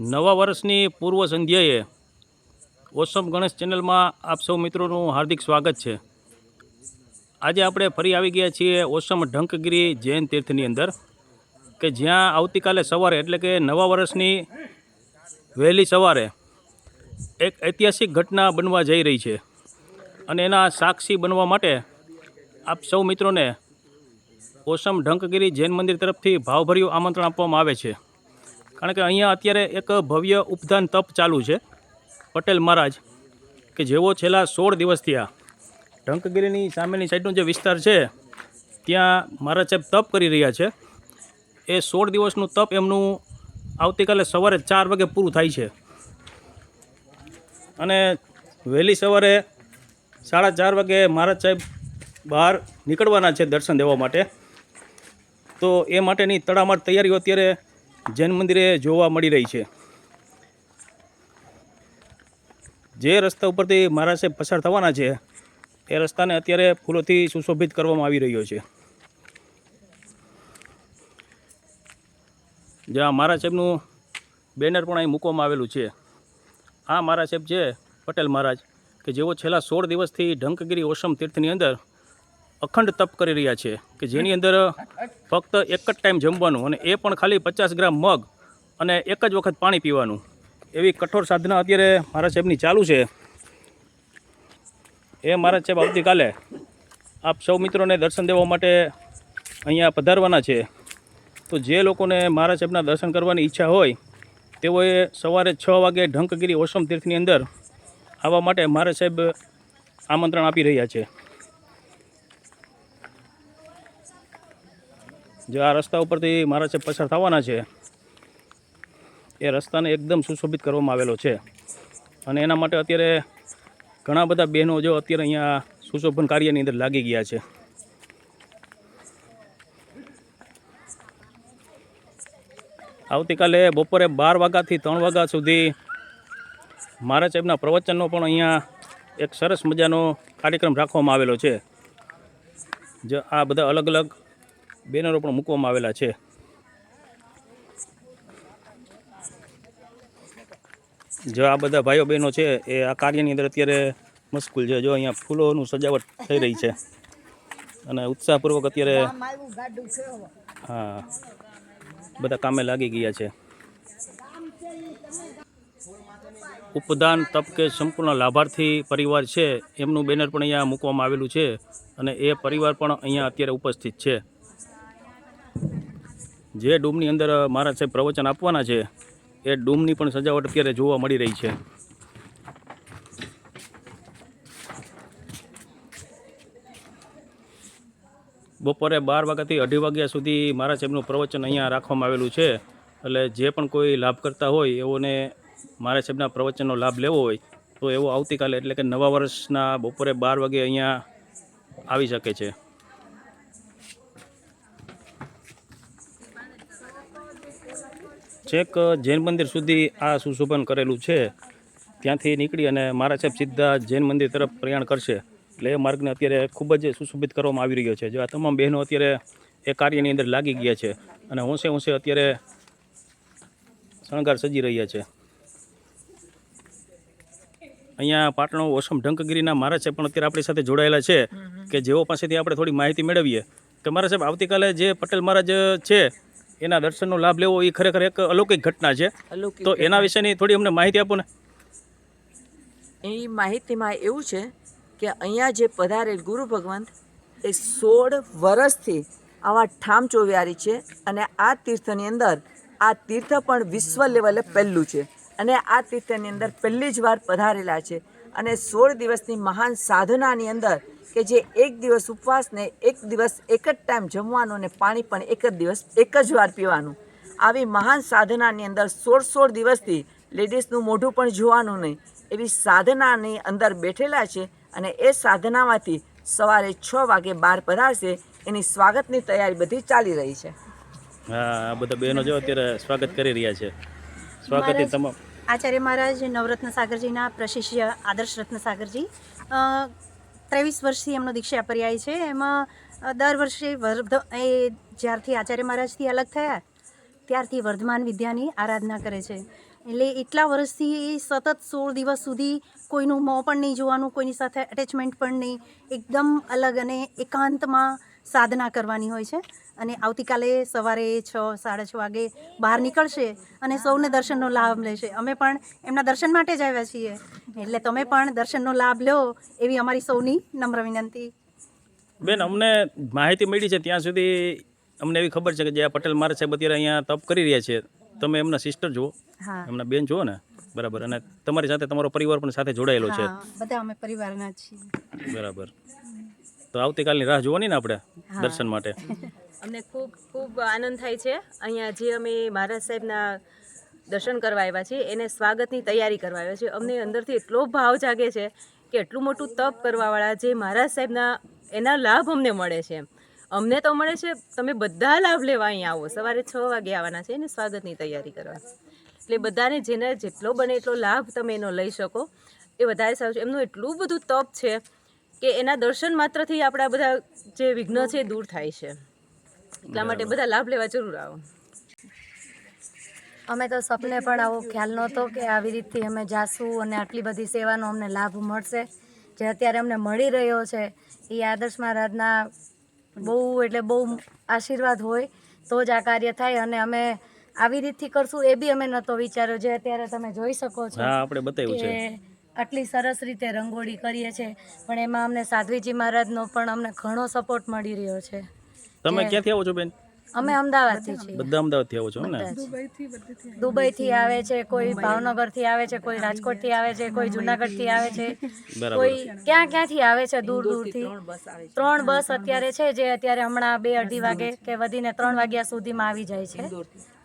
નવા વર્ષની પૂર્વ સંધ્યાએ ઓસમ ગણેશ ચેનલમાં આપ સૌ મિત્રોનું હાર્દિક સ્વાગત છે. આજે આપણે ફરી આવી ગયા છીએ ઓસમ ઢંકગીરી જૈન તીર્થની અંદર, કે જ્યાં આવતીકાલે સવારે, એટલે કે નવા વર્ષની વહેલી સવારે, એક ઐતિહાસિક ઘટના બનવા જઈ રહી છે. અને એના સાક્ષી બનવા માટે આપ સૌ મિત્રોને ઓસમ ઢંકગીરી જૈન મંદિર તરફથી ભાવભર્યું આમંત્રણ આપવામાં આવે છે. કારણ કે અહીંયા અત્યારે એક ભવ્ય ઉપદાન તપ ચાલુ છે. પટેલ મહારાજ, કે જેઓ છેલ્લા સોળ દિવસથી આ ઢંકગીરીની સામેની સાઈડનો જે વિસ્તાર છે, ત્યાં મહારાજ સાહેબ તપ કરી રહ્યા છે. એ સોળ દિવસનું તપ એમનું આવતીકાલે સવારે ચાર વાગે પૂરું થાય છે. અને વહેલી સવારે સાડા ચાર વાગે મહારાજ સાહેબ બહાર નીકળવાના છે દર્શન દેવા માટે. તો એ માટેની તડામાર તૈયારીઓ અત્યારે જૈન મંદિરે જોવા મળી રહી છે. જે રસ્તા ઉપરથી મહારાજ સાહેબ પસાર થવાના છે, એ રસ્તાને અત્યારે ફૂલોથી સુશોભિત કરવામાં આવી રહ્યો છે. જ્યાં મહારાજ સાહેબનું બેનર પણ અહીં મૂકવામાં આવેલું છે. આ મહારાજ સાહેબ છે પટેલ મહારાજ, કે જેઓ છેલ્લા સોળ દિવસથી ઢંકગીરી ઓશમ તીર્થની અંદર અખંડ તપ કરી રહ્યા છે કે જેની અંદર ફક્ત એક જ ટાઈમ જમવાનું અને એ પણ ખાલી પચાસ ગ્રામ મગ અને એક જ વખત પાણી પીવાનું. એવી કઠોર સાધના અત્યારે મારા સાહેબની ચાલુ છે. એ મારા સાહેબ આવતીકાલે આપ સૌ મિત્રોને દર્શન દેવા માટે અહીંયા પધારવાના છે. તો જે લોકોને મારા સાહેબના દર્શન કરવાની ઈચ્છા હોય, તેઓએ સવારે છ વાગે ઢંકગીરી ઓસમ તીર્થની અંદર આવવા માટે મારા સાહેબ આમંત્રણ આપી રહ્યા છે. જે આ રસ્તા ઉપરથી મારા છે પસાર થવાના છે, એ રસ્તાને એકદમ સુશોભિત કરવામાં આવેલો છે. અને એના માટે અત્યારે ઘણા બધા બહેનો જો અત્યારે અહીંયા સુશોભન કાર્યની અંદર લાગી ગયા છે. આવતીકાલે બપોરે બાર વાગ્યાથી ત્રણ વાગ્યા સુધી મહારાજ સાહેબના પ્રવચનનો પણ અહીંયા એક સરસ મજાનો કાર્યક્રમ રાખવામાં આવેલો છે. જે આ બધા અલગ અલગ બેનરો પણ મૂકવામાં આવેલા છે. જો આ બધા ભાઈઓ બહેનો છે, એ આ કાર્યની અંદર અત્યારે મસ્કુલ છે. જો અહીંયા ફૂલોનું સજાવટ થઈ રહી છે. અને ઉત્સાહપૂર્વક અત્યારે હા, બધા કામે લાગી ગયા છે. ઉપદાન તપ કે સંપૂર્ણ લાભાર્થી પરિવાર છે. એમનું બેનર પણ અહીંયા મૂકવામાં આવેલું છે અને એ પરિવાર પણ અહીંયા અત્યારે ઉપસ્થિત છે. જે ડૂમની અંદર મહારાજ સાહેબ પ્રવચન આપવાના છે, એ ડૂમની પણ સજાવટ અત્યારે જોવા મળી રહી છે. બપોરે બાર વાગ્યાથી અઢી વાગ્યા સુધી મહારાજ સાહેબનું પ્રવચન અહીંયા રાખવામાં આવેલું છે. એટલે જે પણ કોઈ લાભ કરતા હોય, એઓને મહારાજ સાહેબના પ્રવચનનો લાભ લેવો હોય, તો એવો આવતીકાલે એટલે કે નવા વર્ષના બપોરે બાર વાગે અહીંયા આવી શકે છે. છેક જૈન મંદિર સુધી આ સુશોભન કરેલું છે ત્યાંથી નીકળી અને મારા સાહેબ સીધા જૈન મંદિર તરફ પ્રયાણ કરશે. એટલે એ માર્ગને અત્યારે ખૂબ જ સુશોભિત કરવામાં આવી રહ્યો છે. જે આ તમામ બહેનો અત્યારે એ કાર્યની અંદર લાગી ગયા છે અને હોંશે હોંશે અત્યારે શણગાર સજી રહ્યા છે. અહીંયા પાટણો ઓસમ ઢંકગીરીના મહારાજ સાહેબ પણ અત્યારે આપણી સાથે જોડાયેલા છે કે જેઓ પાસેથી આપણે થોડી માહિતી મેળવીએ. કે મારા સાહેબ આવતીકાલે જે પટેલ મહારાજ છે એના દર્શનનો લાભ લેવો એ ખરેખર એક અલૌકિક ઘટના છે. તો એના વિશેની થોડી અમને માહિતી આપો ને. એ માહિતીમાં એવું છે કે અહીંયા જે પધારેલ ગુરુ ભગવંત એ સોળ વર્ષથી આવા ઠામ ચોવ્યારી છે અને આ તીર્થની અંદર આ તીર્થ પણ વિશ્વ લેવલે પહેલું છે. અને આ તીર્થની અંદર પહેલી જ વાર પધારેલા છે. અને સોળ દિવસની મહાન સાધનાની અંદર કે જે એક દિવસ ઉપવાસ ને એક દિવસ એક જ ટાઈમ જમવાનું અને પાણી પણ એક જ દિવસ એક જ વાર પીવાનું. આવી મહાન સાધનાની અંદર સોળ સોળ દિવસથી લેડીઝનું મોઢું પણ જોવાનું નહીં. એવી સાધનાની અંદર બેઠેલા છે અને એ સાધનામાંથી સવારે છ વાગે બહાર પધારશે. એની સ્વાગતની તૈયારી બધી ચાલી રહી છે. હા બધા બહેનો જો અત્યારે સ્વાગત કરી રહ્યા છે. સ્વાગત તમામ આચાર્ય મહારાજ નવરત્ન સાગરજીના પ્રશિષ્ય આદર્શ રત્ન સાગરજી. ત્રેવીસ વર્ષથી એમનો દીક્ષા પર્યાય છે. એમાં દર વર્ષે વર્ધ, એ જ્યારથી આચાર્ય મહારાજથી અલગ થયા, ત્યારથી વર્ધમાન વિદ્યાની આરાધના કરે છે. એટલે એટલા વર્ષથી એ સતત સોળ દિવસ સુધી કોઈનું મોં પણ નહીં જોવાનું, કોઈની સાથે અટેચમેન્ટ પણ નહીં. એકદમ અલગ અને એકાંતમાં સાધના કરવાની હોય છે. અને આવતીકાલે સવારે છ સાડા છ વાગે બહાર નીકળશે અને સૌને દર્શનનો લાભ લેશે. અમે પણ એમના દર્શન માટે જ આવ્યા છીએ. એટલે તમે પણ દર્શનનો લાભ લો એવી અમારી સૌની નમ્ર વિનંતી. બેન અમને માહિતી મળી છે ત્યાં સુધી અમને એવી ખબર છે કે જે પટેલ મહારાજ સાહેબ અત્યારે અહીંયા તપ કરી રહ્યા છે. તમે એમના સિસ્ટર જુઓ. એમના બેન જુઓ ને. બરાબર. અને તમારી સાથે તમારો પરિવાર પણ સાથે જોડાયેલો છે. બધા અમે પરિવારના છીએ. બરાબર. તો આવતીકાલની રાહ જોવાની ને આપણે દર્શન માટે? અમને ખૂબ ખૂબ આનંદ થાય છે. અહીંયા જે અમે મહારાજ સાહેબના દર્શન કરવા આવ્યા છીએ એને સ્વાગતની તૈયારી કરવા આવ્યા છીએ. અમને અંદરથી એટલો ભાવ જાગે છે કે એટલું મોટું તપ કરવાવાળા જે મહારાજ સાહેબના એના લાભ અમને મળે છે. અમને તો મળે છે તમે બધા લાભ લેવા અહીંયા આવો. સવારે છ વાગે આવવાના છે એને સ્વાગતની તૈયારી કરવા. એટલે બધાને જેને જેટલો બને એટલો લાભ તમે એનો લઈ શકો. એ વધારે સારું છે. એમનું એટલું બધું તપ છે કે એના દર્શન માત્રથી આપણા બધા જે વિઘ્ન છે એ દૂર થાય છે. એટલા માટે બધા લાભ લેવા જરૂર આવો. અમે તો સપને પણ આવો ખ્યાલ નહોતો કે આવી રીતથી અમે જાશું અને આટલી બધી સેવાનો અમને લાભ મળશે. જે અત્યારે અમને મળી રહ્યો છે એ આદર્શ મહારાજના બહુ એટલે બહુ આશીર્વાદ હોય તો જ આ કાર્ય થાય અને અમે આવી રીતથી કરશું એ બી અમે નહોતો વિચાર્યો. જે અત્યારે તમે જોઈ શકો છો આપણે બતાવ્યું છે. આટલી સરસ રીતે રંગોળી કરીએ છીએ પણ એમાં અમને સાધ્વીજી મહારાજનો પણ અમને ઘણો સપોર્ટ મળી રહ્યો છે. તમે ક્યાંથી આવો છો બેન? અમે અમદાવાદથી છીએ. બધા અમદાવાદથી આવો છો ને દુબઈથી આવે છે કોઈ ભાવનગરથી આવે છે કોઈ રાજકોટથી આવે છે કોઈ જુનાગઢથી આવે છે. કોઈ ક્યાં ક્યાંથી આવે છે દૂર દૂરથી? ત્રણ બસ અત્યારે છે જે અત્યારે હમણાં બે અઢી વાગે કે વધીને ત્રણ વાગ્યા સુધીમાં આવી જાય છે.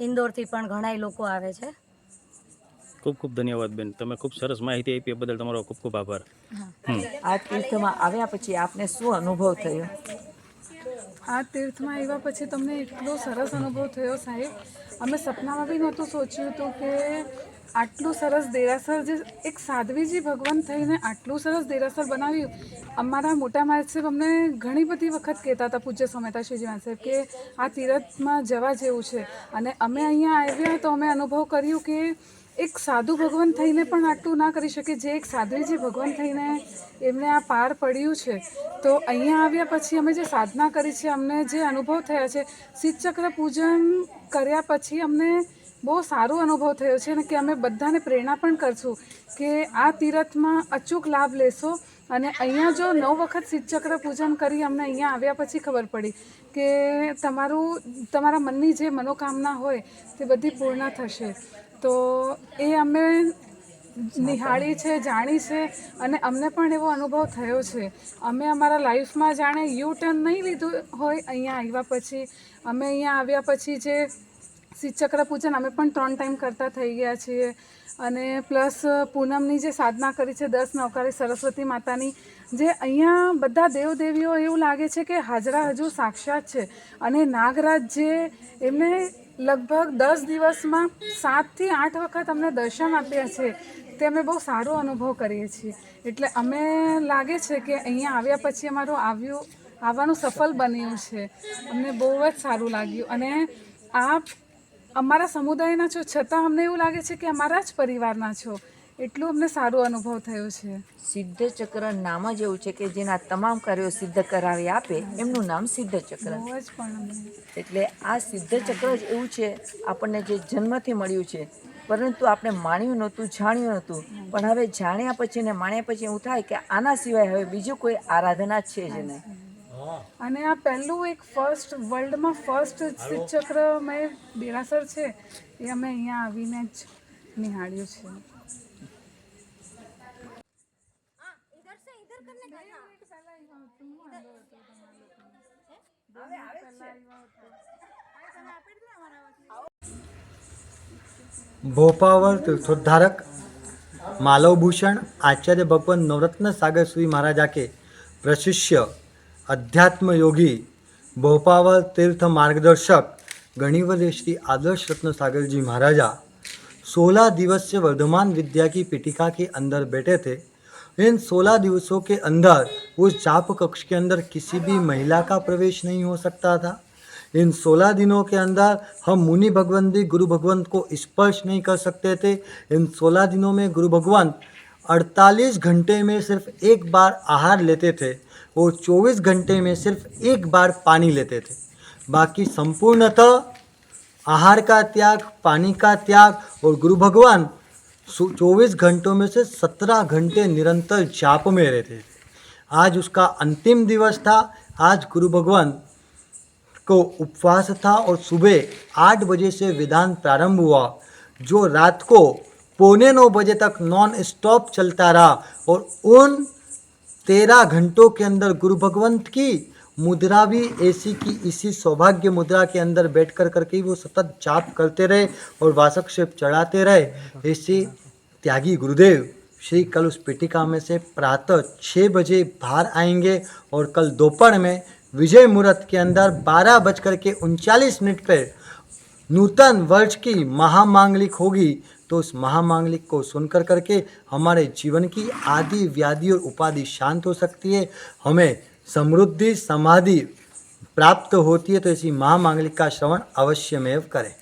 ઇન્દોરથી પણ ઘણાય લોકો આવે છે. ખૂબ ખૂબ ધન્યવાદ બેન. તમે ખૂબ સરસ માહિતી આપી એ બદલ તમારો ખૂબ ખૂબ આભાર. આ તીર્થમાં આવ્યા પછી આપને શું અનુભવ થયો? આ તીર્થમાં આવ્યા પછી તમને એટલો સરસ અનુભવ થયો સાહેબ. અમે સપનામાં બી નહોતું સોચ્યું હતું કે આટલું સરસ દેરાસર જે એક સાધ્વીજી ભગવાન થઈને આટલું સરસ દેરાસર બનાવ્યું. અમારા મોટા સાહેબ અમને ઘણી બધી વખત કહેતા હતા પૂજ્ય સમેતા શ્રીજી સાહેબ કે આ તીરથમાં જવા જેવું છે. અને અમે અહીંયા આવ્યા તો અમે અનુભવ કર્યું કે એક સાધુ ભગવાન થઈને પણ આટલું ના કરી શકે. જે એક સાધ્વીજી ભગવાન થઈને એમને આ પાર પડ્યું છે, તો અહીંયા આવ્યા પછી અમે જે સાધના કરી છે, અમને જે અનુભવ થયા છે શીતચક્ર પૂજન કર્યા પછી અમને બહુ સારો અનુભવ થયો છે અને કે અમે બધાને પ્રેરણા પણ કરશું કે આ તીરથમાં અચૂક લાભ લેશો. અને અહીંયા જો નવ વખત શીતચક્ર પૂજન કરી અમને અહીંયા આવ્યા પછી ખબર પડી કે તમારું, તમારા મનની જે મનોકામના હોય તે બધી પૂર્ણ થશે. તો એ અમે નિહાળી છે, જાણી છે અને અમને પણ એવો અનુભવ થયો છે. અમે અમારા લાઈફમાં જાણે યુ ટર્ન નહીં લીધું હોય અહીંયા આવ્યા પછી. અમે અહીંયા આવ્યા પછી જે શીતચક્ર પૂજન અમે પણ ત્રણ ટાઈમ કરતા થઈ ગયા છીએ. અને પ્લસ પૂનમની જે સાધના કરી છે, દસ નવકારી સરસ્વતી માતાની, જે અહીંયા બધા દેવદેવીઓ એવું લાગે છે કે હાજરા હજુ સાક્ષાત છે. અને નાગરાજ જે એમને લગભગ દસ દિવસમાં સાતથી આઠ વખત અમને દર્શન આપ્યા છે, તે અમે બહુ સારો અનુભવ કરીએ છીએ. એટલે અમે લાગે છે કે અહીંયા આવ્યા પછી અમારું આવ્યું, આવવાનું સફળ બન્યું છે. અમને બહુ જ સારું લાગ્યું. અને આપ અમારા સમુદાયના છો છતાં અમને એવું લાગે છે કે અમારા જ પરિવારના છો. એટલું અમને સારો અનુભવ થયો છે. સિદ્ધ ચક્ર નામ જ એવું છે કે જેના તમામ કાર્યો સિદ્ધ કરાવી આપે એમનું નામ સિદ્ધ ચક્ર એટલે આ સિદ્ધ ચક્ર જ એવું છે આપણને જે જન્મથી મળ્યું છે. પરંતુ આપણે માણ્યું નહોતું જાણ્યું નહોતું. પણ હવે જાણ્યા પછી ને માણ્યા પછી એવું થાય કે આના સિવાય હવે બીજું કોઈ આરાધના છે જ નહીં. અને આ પહેલું એક ફર્સ્ટ વર્લ્ડમાં ફર્સ્ટ ચક્ર શિવચક્રમય દેરાસર છે, એ અમે અહીંયા આવીને જ નિહાળ્યું છે. ભોપાવર તીર્થોદ્ધારક માલવભૂષણ આચાર્ય ભગવાન નવરત્ન સાગર સુઈ મહારાજા કે પ્રશિષ્ય अध्यात्म योगी भोपावल तीर्थ मार्गदर्शक गणिवर्य श्री आदर्श रत्न सागर जी महाराजा, सोलह दिवस से वर्धमान विद्या की पीठिका के अंदर बैठे थे। इन सोलह दिवसों के अंदर उस जाप कक्ष के अंदर किसी भी महिला का प्रवेश नहीं हो सकता था। इन सोलह दिनों के अंदर हम मुनि भगवंत गुरु भगवंत को स्पर्श नहीं कर सकते थे। इन सोलह दिनों में गुरु भगवंत 48 घंटे में सिर्फ़ एक बार आहार लेते थे। और 24 घंटे में सिर्फ़ एक बार पानी लेते थे। बाकी संपूर्णतः आहार का त्याग, पानी का त्याग और गुरु भगवान चौबीस घंटों में से सत्रह घंटे निरंतर जाप में रहते थे। आज उसका अंतिम दिवस था। आज गुरु भगवान को उपवास था और सुबह आठ बजे से विधान प्रारंभ हुआ, जो रात को पौने नौ बजे तक नॉन स्टॉप चलता रहा और उन तेरह घंटों के अंदर गुरु भगवंत की मुद्रा भी ऐसी की इसी सौभाग्य मुद्रा के अंदर बैठ कर करके वो सतत जाप करते रहे और वासक चढ़ाते रहे। ऐसे त्यागी गुरुदेव श्री कल उस पेटिका में से प्रातः छः बजे बाहर आएँगे और कल दोपहर में विजय मुहूर्त के अंदर बारह बज कर के उनचालीस मिनट पर नूतन वर्ष की महामांगलिक होगी। तो उस महामांगलिक को सुनकर करके हमारे जीवन की आदि व्याधि और उपाधि शांत हो सकती है, हमें समृद्धि, समाधि प्राप्त होती है तो ऐसी महामांगलिक का श्रवण अवश्यमेव करें।